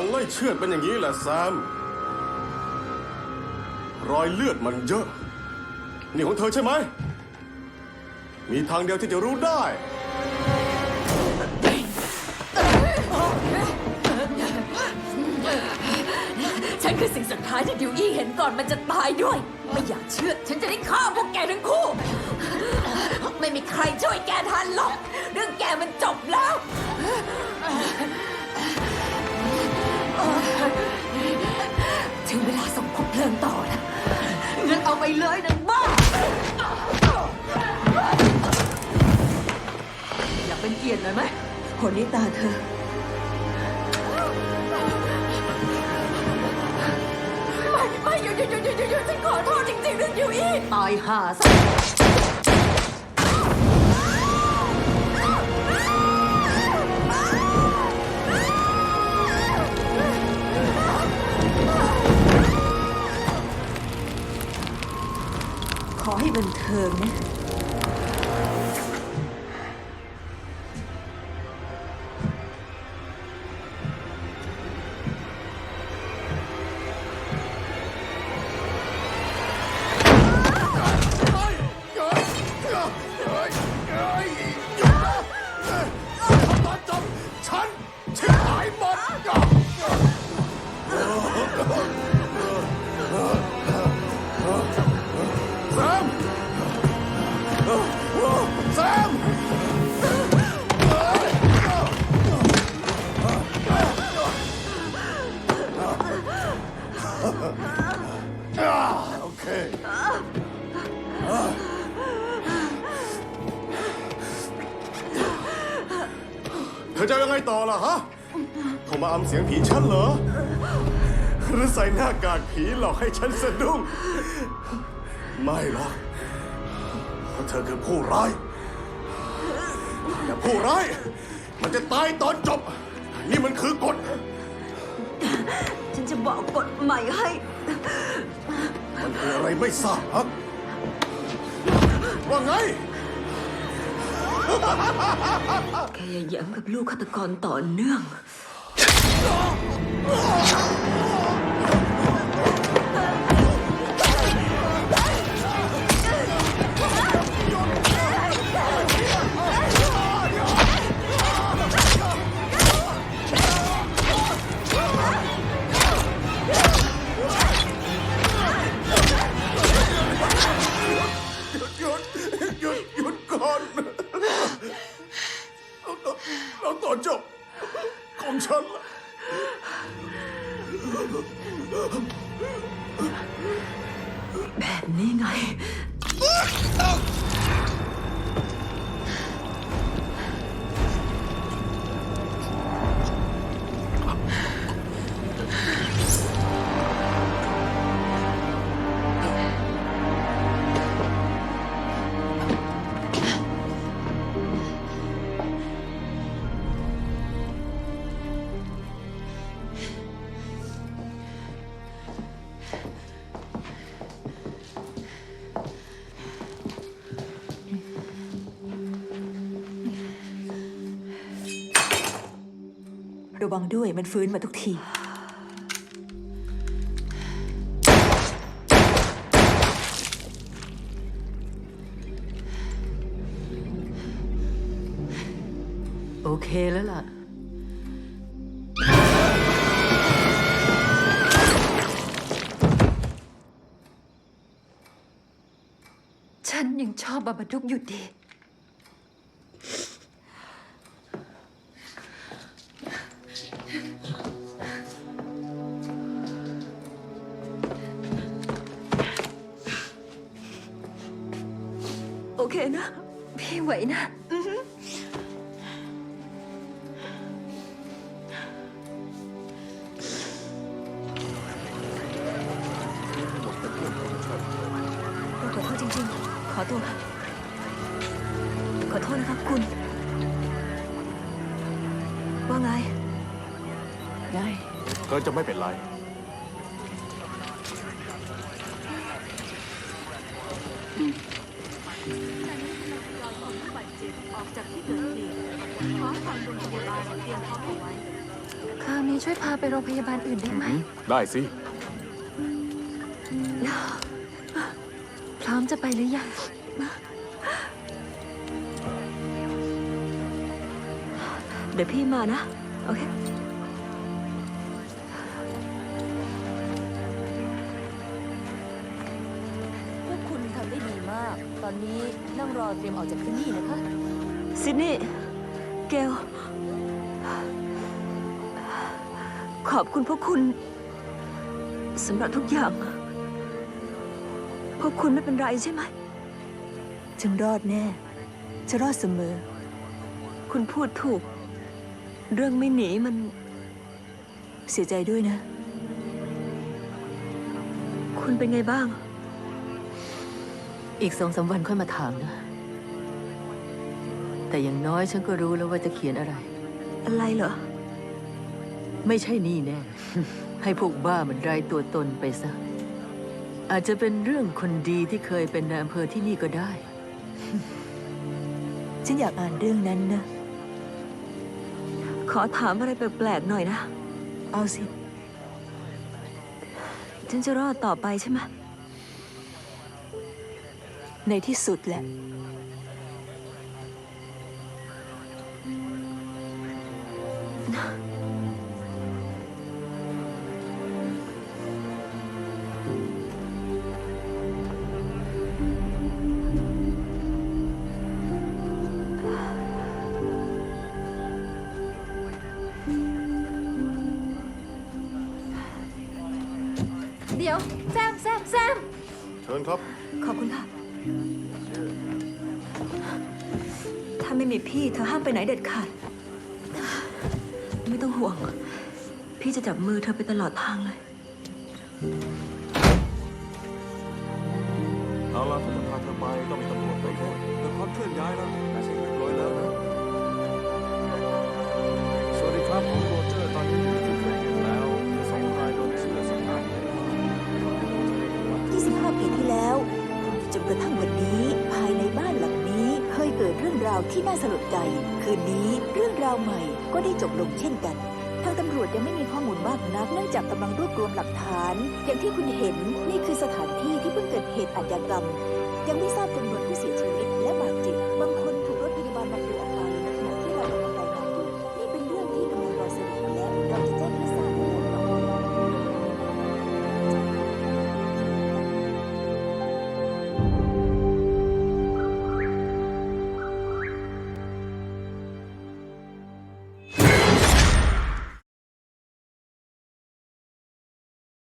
างไล่เชือดเป็นอย่างนี้แหละแซม รอยเลือดมันเยอะ นี่ของเธอใช่ไหม มีทางเดียวที่จะรู้ได้ ฉันคือสิ่งสุดท้ายที่ดิวอี้เห็นก่อนมันจะตายด้วย ไม่อยากเชื่อ ฉันจะได้ฆ่าพวกแกทั้งคู่ ไม่มีใครช่วยแกทันหรอก เรื่องแกมันจบแล้ว ถึงเวลาส่งคบเพลิงต่อแล้วเงินเอาไปเลยนะบ้า อยากเป็นเกียรติหน่อยไหมคนนี้ตาเธอ ไม่ไม่หยุดหยุดหยุดหยุดหยุดหยุดฉันขอโทษจริงๆเรื่องดิวอี้ตายห่าซะ ธอจะเอายังไงต่อล่ะฮะโทรมาอำเสียงผีฉันเหรอ หรือใส่หน้ากากผีหลอกให้ฉันสะดุ้ง ไม่หรอกเพราะเธอคือผู้ร้ายแต่ผู้ร้าย มันจะตายตอนจบ นี่มันคือกฎ ฉันจะบอกกฎใหม่ให้ มันคืออะไรไม่ทราบฮะว่าไง แกอย่าย้มกับลูกฆาตกรต่อเนื่อง เราต่อนจบ ระวังด้วยมันฟื้นมาทุกที โอเคแล้วล่ะ ฉันยังชอบบาบาดุกอยู่ดี นะ พี่ไหวนะอือหือเราขอโทษจริงๆ ขอตัวค่ะ ขอโทษนะครับคุณ ว่าไง ได้เธอจะไม่เป็นไรอ อกจากที่เกิดเหตุขอให้ทางโรงพยาบาลเตรียมพร้อมเอาไว้คามีช่วยพาไปโรงพยาบาลอื่นได้ไหม ได้สิ พร้อมจะไปหรือยัง เดี๋ยวพี่มานะ โอเค พวกคุณทำได้ดีมาก ตอนนี้นั่งรอเตรียมออกจากที่นี่นะคะ ซิดนีย์เกล ขอบคุณพวกคุณสำหรับทุกอย่าง พวกคุณไม่เป็นไรใช่ไหม ฉันรอดแน่ จะรอดเสมอ คุณพูดถูก เรื่องไม่หนีมัน เสียใจด้วยนะ คุณเป็นไงบ้าง อีกสองสามวันค่อยมาถามนะ แต่อย่างน้อยฉันก็รู้แล้วว่าจะเขียนอะไร อะไรเหรอ ไม่ใช่นี่แน่ ให้พวกบ้ามันไร้ตัวตนไปซะ อาจจะเป็นเรื่องคนดีที่เคยเป็นนายอำเภอที่นี่ก็ได้ ฉันอยากอ่านเรื่องนั้นนะ ขอถามอะไรแปลกๆหน่อยนะ เอาสิ ฉันจะรอดต่อไปใช่ไหมในที่สุดแหละ เดี๋ยวแซมแซมแซมเชิญครับ ขอบคุณค่ะ ถ้าไม่มีพี่เธอห้ามไปไหนเด็ดขาด ไม่ต้องห่วง พี่จะจับมือเธอไปตลอดทางเลย เอาล่ะถ้าจะพาเธอไปต้องมีตำรวจไปด้วยแต่พร้อมเคลื่อนย้ายแล้วแต่เสร็จเรียบร้อยแล้วนะ สวัสดีครับผมโรเจอร์ตอนนี้อยู่ที่เกิดเหตุแล้วมีสองรายโดนเชือดสถาน25 ปีที่แล้วจนกระทั่งวันนี้ภายในบ้านหลังนี้เคยเกิดเรื่องราวที่น่าสลดใจ คืนนี้เรื่องราวใหม่ ก็ได้จบลงเช่นกัน ทางตำรวจยังไม่มีข้อมูลมากนักเนื่องจากกำลังรวบรวมหลักฐาน อย่างที่คุณเห็นนี่คือสถานที่ที่เพิ่งเกิดเหตุอาชญากรรม ยังไม่ทราบจำนวนผู้เสียชีวิต